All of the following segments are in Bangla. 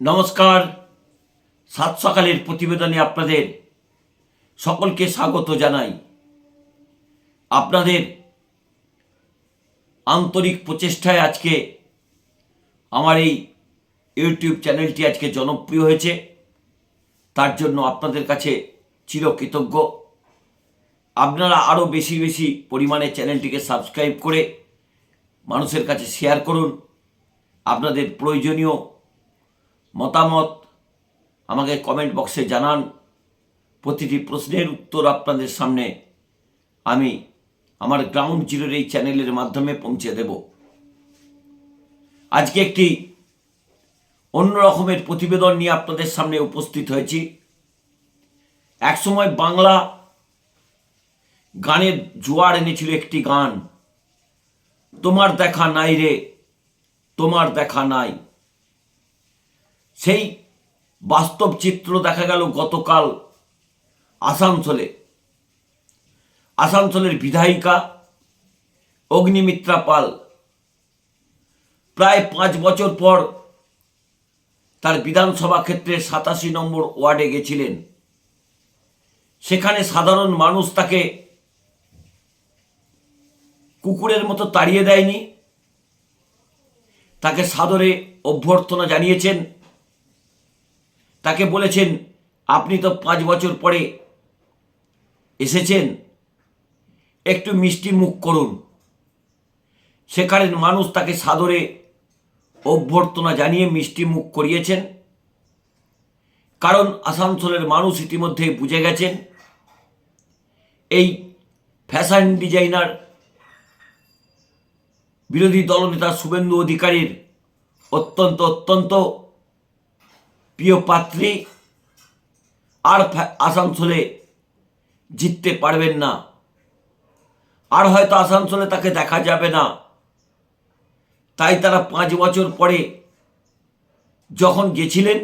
নমস্কার। সাত সকালের প্রতিবেদনে আপনাদের সকলকে স্বাগত জানাই। আপনাদের আন্তরিক প্রচেষ্টায় আজকে আমার এই ইউটিউব চ্যানেলটি আজকে জনপ্রিয় হয়েছে। তার জন্য আপনাদের কাছে চিরকৃতজ্ঞ। আপনারা আরও বেশি বেশি পরিমাণে চ্যানেলটিকে সাবস্ক্রাইব করে মানুষের কাছে শেয়ার করুন। আপনাদের প্রয়োজনীয় মতামত আমাকে কমেন্ট বক্সে জানান। প্রতিটি প্রশ্নের উত্তর আপনাদের সামনে আমি আমার গ্রাউন্ড জিরোর এই চ্যানেলের মাধ্যমে পৌঁছে দেব। আজকে একটি অন্য রকমের প্রতিবেদন নিয়ে আপনাদের সামনে উপস্থিত হয়েছি। একসময় বাংলা গানের জোয়ার এনেছিল একটি গান, তোমার দেখা নাই রে, তোমার দেখা নাই। সেই বাস্তব চিত্র দেখা গেল গতকাল আসানসোলে। আসানসোলের বিধায়িকা অগ্নিমিত্রা পাল প্রায় পাঁচ বছর পর তার বিধানসভা ক্ষেত্রের সাতাশি নম্বর ওয়ার্ডে গেছিলেন। সেখানে সাধারণ মানুষ তাকে কুকুরের মতো তাড়িয়ে দেয়নি। তাকে সাদরে অভ্যর্থনা জানিয়েছেন। তাকে বলেছেন, আপনি তো পাঁচ বছর পরে এসেছেন। একটু মিষ্টি মুখ করুন। সেখানের মানুষ তাকে সাদরে অভ্যর্থনা জানিয়ে মিষ্টি মুখ করিয়েছেন। কারণ আসানসোলের মানুষ ইতিমধ্যে বুঝে গেছেন, এই ফ্যাশন ডিজাইনার বিরোধী দলনেতা শুভেন্দু অধিকারীর অত্যন্ত অত্যন্ত প্রিয় পাত্রী আর আসানসোলে জিততে পারবেন না। আর হয়তো আসানসোলে তাকে দেখা যাবে না। তাই তারা পাঁচ বছর পরে যখন গেছিলেন,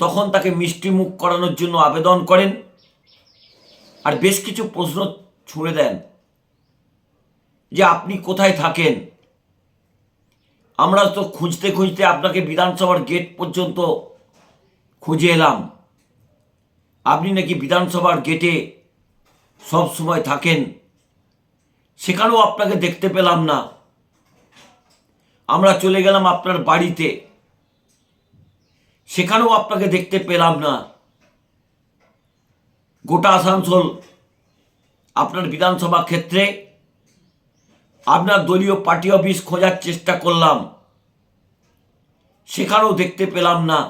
তখন তাকে মিষ্টি মুখ করানোর জন্য আবেদন করেন আর বেশ কিছু প্রশ্ন ছুঁড়ে দেন যে, আপনি কোথায় থাকেন? আমরা তো খুঁজতে খুঁজতে আপনাকে বিধানসভার গেট পর্যন্ত খুঁজে এলাম। আপনি নাকি বিধানসভার গেটে সব সময় থাকেন, সেখানেও আপনাকে দেখতে পেলাম না। আমরা চলে গেলাম আপনার বাড়িতে, সেখানেও আপনাকে দেখতে পেলাম না। গোটা আসানসোল আপনার বিধানসভা ক্ষেত্রে আপনার দলীয় পার্টি অফিস খোঁজার চেষ্টা করলাম। সেখানেও দেখতে পেলাম না।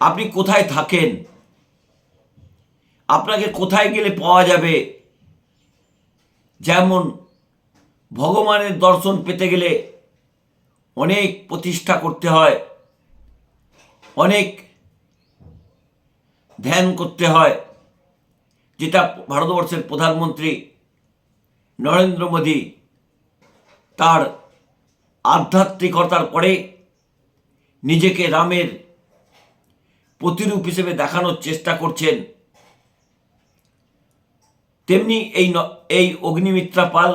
আপনি কোথায় থাকেন? আপনাকে কোথায় গেলে পাওয়া যাবে? যেমন ভগবানের দর্শন পেতে গেলে অনেক প্রতিষ্ঠা করতে হয়, অনেক ধ্যান করতে হয়, যেটা ভারতবর্ষের প্রধানমন্ত্রী নরেন্দ্র মোদী তার আধ্যাত্মিকতার পরে নিজেকে রামের প্রতিরূপ হিসেবে দেখানোর চেষ্টা করছেন। তেমনি এই এই অগ্নিমিত্রা পাল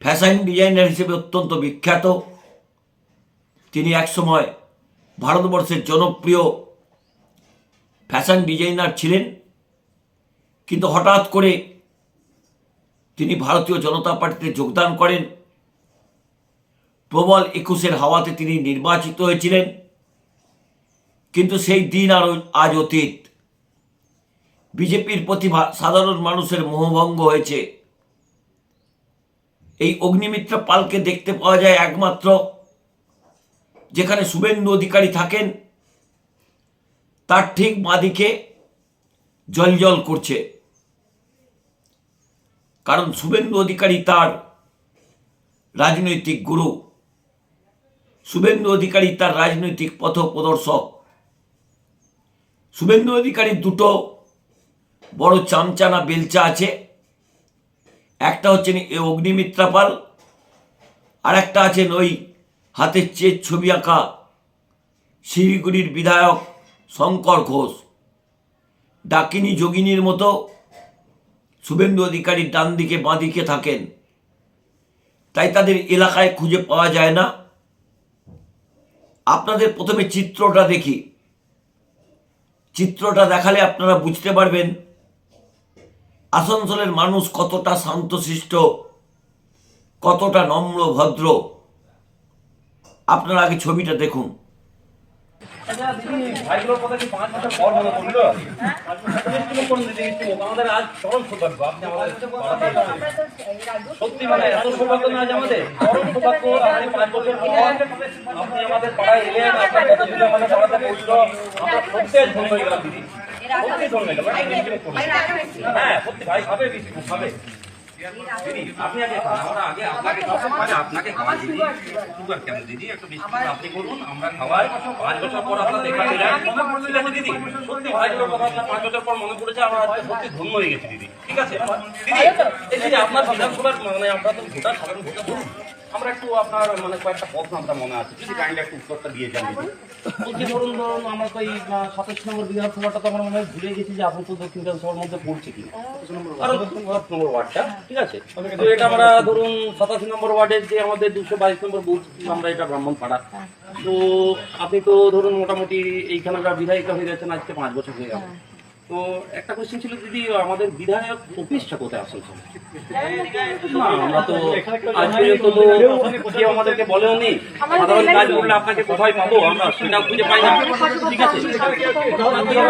ফ্যাশন ডিজাইনার হিসেবে অত্যন্ত বিখ্যাত। তিনি একসময় ভারতবর্ষের জনপ্রিয় ফ্যাশন ডিজাইনার ছিলেন। কিন্তু হঠাৎ করে তিনি ভারতীয় জনতা পার্টিতে যোগদান করেন। প্রবল একুশের হাওয়াতে তিনি নির্বাচিত হয়েছিলেন। কিন্তু সেই দিন আর আজ অতীত। বিজেপির প্রতি সাধারণ মানুষের মোহভঙ্গ হয়েছে। এই অগ্নিমিত্র পালকে দেখতে পাওয়া যায় একমাত্র, যেখানে শুভেন্দু অধিকারী থাকেন। তার ঠিক বাঁদিকে জল করছে। কারণ শুভেন্দু অধিকারী তার রাজনৈতিক গুরু। শুভেন্দু অধিকারী তার রাজনৈতিক পথ প্রদর্শক। শুভেন্দু অধিকারীর দুটো বড় চামচানা বেলচা আছে। একটা হচ্ছেন এ অগ্নিমিত্রা পাল আর একটা আছেন ওই হাতের চেয়ে ছবি আঁকা শিলিগুড়ির বিধায়ক শঙ্কর ঘোষ। ডাকিনী যোগিনীর মতো শুভেন্দু অধিকারী ডান দিকে, বাঁ দিকে থাকেন। তাই তাদের এলাকায় খুঁজে পাওয়া যায় না। আপনাদের প্রথমে চিত্রটা দেখি। চিত্রটা দেখালে আপনারা বুঝতে পারবেন আসানসোলের মানুষ কতটা শান্তশিষ্ট, কতটা নম্র, ভদ্র। আপনারা আগে ছবিটা দেখুন। কথা পাঁচ বছর পর মনে আজ চরম সৌভাগ্য, আপনি সত্যি মানে এত সৌভাগ্য না আজ আমাদের চরম সৌভাগ্য আপনি পাঁচ বছর আপনি আমাদের পাড়ায় এলেন আপনার কত দিন আমাদের পাড়াতে পৌঁছলো আমরা সত্যি ধন্য হয়ে গেলাম দিদি সত্যি ধন্য হয়ে। হ্যাঁ সত্যি ভাই খাবে বিস্কুট খাবে পাঁচ বছর পর আপনার দিদি, সত্যি আপনার পাঁচ বছর পর মনে পড়েছে, আমরা আজকে সত্যি ধন্য হয়ে গেছি, দিদি। ঠিক আপনার বিধানসভার মানে আমরা তো ভোটার, সাধারণ ভোটার আমরা একটু আপনার মানে কয়েকটা প্রশ্ন আপনার মনে আছে। যদি কাইন্ডলি একটু উত্তরটা দিয়ে যান বলছি ধরুন ধরুন আমরা তো এই সাতাশ নম্বর বিধানসভাটা তো আমরা মনে হয় ভুলে গেছি যে আপনি তো দক্ষিণ বিধানসভার মধ্যে পড়ছে কারণ সাত নম্বর ওয়ার্ডটা ঠিক আছে? তো এটা আমরা ধরুন সাতাশি নম্বর ওয়ার্ডের যে আমাদের দুশো বাইশ নম্বর বুথ আমরা এটা ব্রাহ্মণ পাড়া তো আপনি তো ধরুন মোটামুটি এইখানকার বিধায়িকা হয়ে গেছেন আজকে পাঁচ বছর হয়ে গেল। তো একটা কোশ্চেন ছিল দিদি আমাদের বিধায়ক অফিসটা কোথায় আসল না আমরা তো আজ পর্যন্ত তো কেউ আমাদেরকে বলেও সাধারণ কাজ করলে আপনাকে কোথায় পাবো? আমরা খুঁজে পাই না। ঠিক আছে? কেউ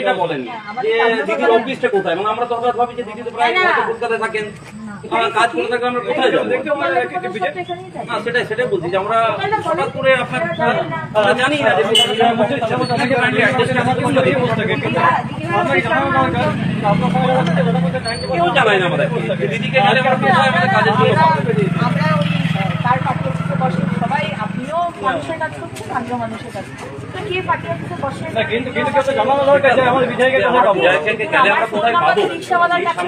এটা বলেনি। যে দিদির অফিসটা কোথায়? মানে আমরা তো হঠাৎ ভাবি যে দিদি তো প্রায় কলকাতায় থাকেন। কাজ করে থাকলে আমরা কোথায় যাব? না সেটাই সেটাই বলছি যে আমরা হঠাৎ করে আপনার জানি না যে কেউ জানায় না আমাদের। দিদিকে জানে আমরা কাজের জন্য পাবো। আমরা ওই তার পার্টি অফিসে বসে সবাই আপনিও মানুষের কাজ করছেন আমিও মানুষের কাজ করছি। তো কে পার্টি অফিসে বসে রিক্সাওয়ালার কাছে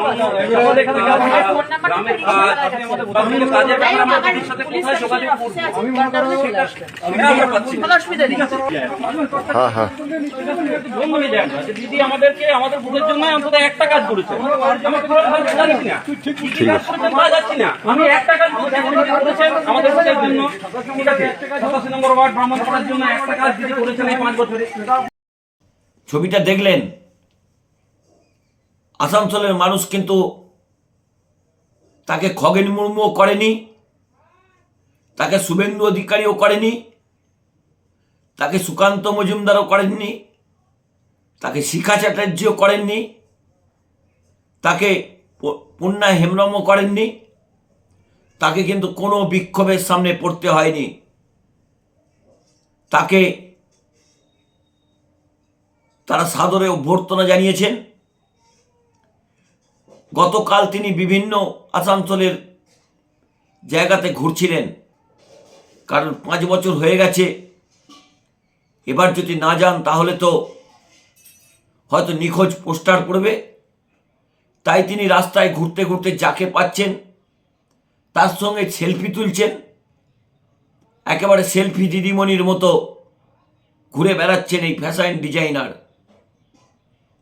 হয়ে দিদি আমাদেরকে আমাদের ভোটের জন্য অন্তত একটা কাজ করেছে। আমি একটা কাজ করেছি, আমাদের জন্য ছবিটা দেখলেন? আসানসোলের মানুষ কিন্তু তাকে খগেন মুর্মুও করেনি, তাকে শুভেন্দু অধিকারীও করেনি, তাকে সুকান্ত মজুমদারও করেননি, তাকে শিখা চ্যাটার্জিও করেননি, তাকে পূর্ণা হেমব্রমও করেননি, তাকে কিন্তু কোনো বিক্ষোভের সামনে পড়তে হয়নি। তাকে তারা সাদরে অভ্যর্থনা জানিয়েছেন। গতকাল তিনি বিভিন্ন আসানসোলের জায়গাতে ঘুরছিলেন। কারণ পাঁচ বছর হয়ে গেছে। এবার যদি না যান, তাহলে তো হয়তো নিখোঁজ পোস্টার পড়বে। তাই তিনি রাস্তায় ঘুরতে ঘুরতে যাকে পাচ্ছেন, তার সঙ্গে সেলফি তুলছেন। একেবারে সেলফি দিদিমণির মতো ঘুরে বেড়াচ্ছেন এই ফ্যাশন ডিজাইনার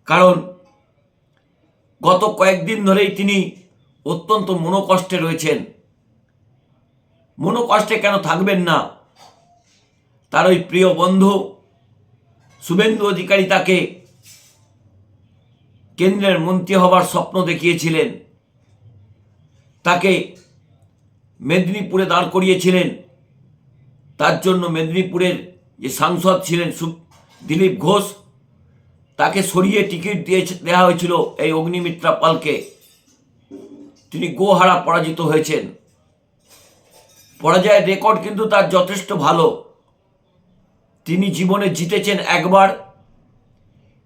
কারণ গত কয়েকদিন ধরেই তিনি অত্যন্ত মনোকষ্টে রয়েছেন। মনোকষ্টে কেন থাকবেন না? তার ওই প্রিয় বন্ধু শুভেন্দু অধিকারী তাকে কেন্দ্রের মন্ত্রী হবার স্বপ্ন দেখিয়েছিলেন। তাকে মেদিনীপুরে দাঁড় করিয়েছিলেন। তার জন্য মেদিনীপুরের যে সাংসদ ছিলেন দিলীপ ঘোষ, তাকে সরিয়ে টিকিট দিয়ে দেওয়া হয়েছিল এই অগ্নিমিত্রা পালকে। তিনি গোহারা পরাজিত হয়েছেন। পরাজয়ের রেকর্ড কিন্তু তার যথেষ্ট ভালো। তিনি জীবনে জিতেছেন একবার,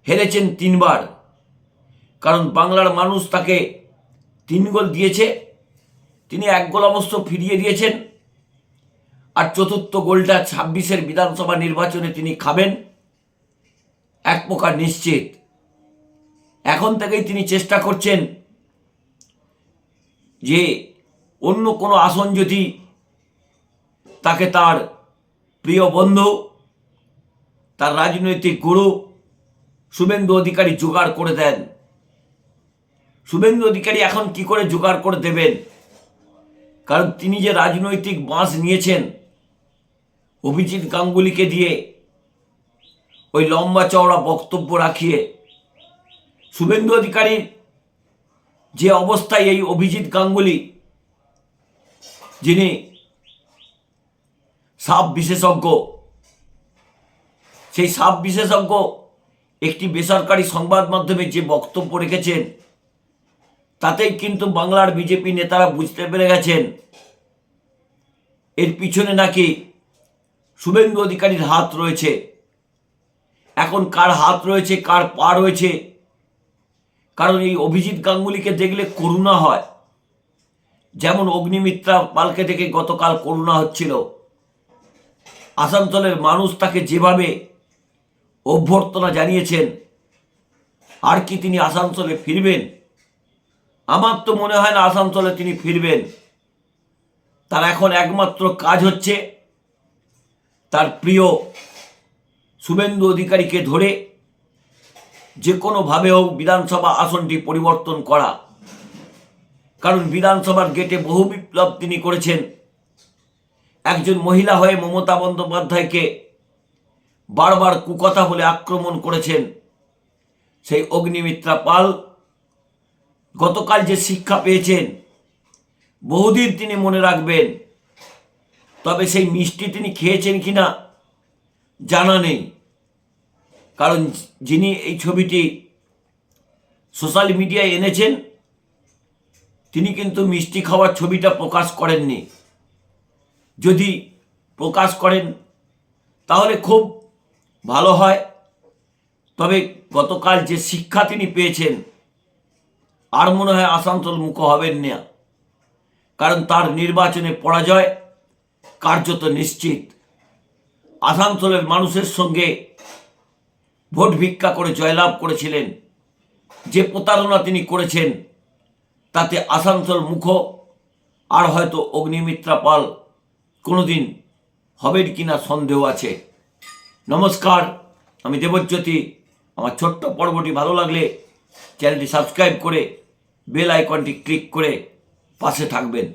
হেরেছেন তিনবার। কারণ বাংলার মানুষ তাকে তিন গোল দিয়েছে। তিনি এক গোল অবশ্য ফিরিয়ে দিয়েছেন। আর চতুর্থ গোলটা ছাব্বিশের বিধানসভা নির্বাচনে তিনি খাবেন। এক প্রকার নিশ্চিত। এখন থেকেই তিনি চেষ্টা করছেন যে অন্য কোনো আসন যদি তাকে তার প্রিয় বন্ধু, তার রাজনৈতিক গুরু শুভেন্দু অধিকারী জোগাড় করে দেন। শুভেন্দু অধিকারী এখন কি করে জোগাড় করে দেবেন? কারণ তিনি যে রাজনৈতিক বাঁশ নিয়েছেন অভিজিৎ গাঙ্গুলিকে দিয়ে ওই লম্বা চওড়া বক্তব্য রাখিয়ে শুভেন্দু অধিকারীর যে অবস্থায় এই অভিজিৎ গাঙ্গুলি, যিনি সাপ বিশেষজ্ঞ, সেই সাপ বিশেষজ্ঞ একটি বেসরকারি সংবাদ মাধ্যমে যে বক্তব্য রেখেছেন, তাতেই কিন্তু বাংলার বিজেপি নেতারা বুঝতে পেরে গেছেন, এর পিছনে নাকি শুভেন্দু অধিকারীর হাত রয়েছে। এখন কার হাত রয়েছে, কার পা রয়েছে? কারণ এই অভিজিৎ গাঙ্গুলিকে দেখলে করুণা হয়। যেমন অগ্নিমিত্রা পালকে থেকে গতকাল করুণা হচ্ছিল। আসানসোলের মানুষ তাকে যেভাবে অভ্যর্থনা জানিয়েছেন, আর কি তিনি আসানসোলে ফিরবেন? আমার তো মনে হয় না আসানসোলে তিনি ফিরবেন। তার এখন একমাত্র কাজ হচ্ছে তার প্রিয় শুভেন্দু অধিকারীকে ধরে যে কোনোভাবে হোক বিধানসভা আসনটি পরিবর্তন করা। কারণ বিধানসভার গেটে বহু বিপ্লব তিনি করেছেন। একজন মহিলা হয়ে মমতা বন্দ্যোপাধ্যায়কে বারবার কুকথা বলে আক্রমণ করেছেন সেই অগ্নিমিত্রা পাল। গতকাল যে শিক্ষা পেয়েছেন, বহুদিন তিনি মনে রাখবেন তবে সেই মিষ্টি তিনি খেয়েছেন কি না জানা নেই। কারণ যিনি এই ছবিটি সোশ্যাল মিডিয়ায় এনেছেন, তিনি কিন্তু মিষ্টি খাওয়ার ছবিটা প্রকাশ করেননি। যদি প্রকাশ করেন, তাহলে খুব ভালো হয়। তবে গতকাল যে শিক্ষা তিনি পেয়েছেন, আর মনে হয় আসানসোল মুখ হবেন না। কারণ তার নির্বাচনে পরাজয় কার্যত নিশ্চিত। আসানসোলের মানুষের সঙ্গে ভোট ভিক্ষা করে জয়লাভ করেছিলেন। যে প্রতারণা তিনি করেছেন, তাতে আসানসোল মুখ, আর হয়তো অগ্নিমিত্রা পাল কোনোদিন হবেন কিনা সন্দেহ আছে। নমস্কার, আমি দেবজ্যোতি। আমার ছোট্ট পর্বটি ভালো লাগলে চ্যানেলটি সাবস্ক্রাইব করে বেল আইকনটি ক্লিক করে পাশে থাকবেন।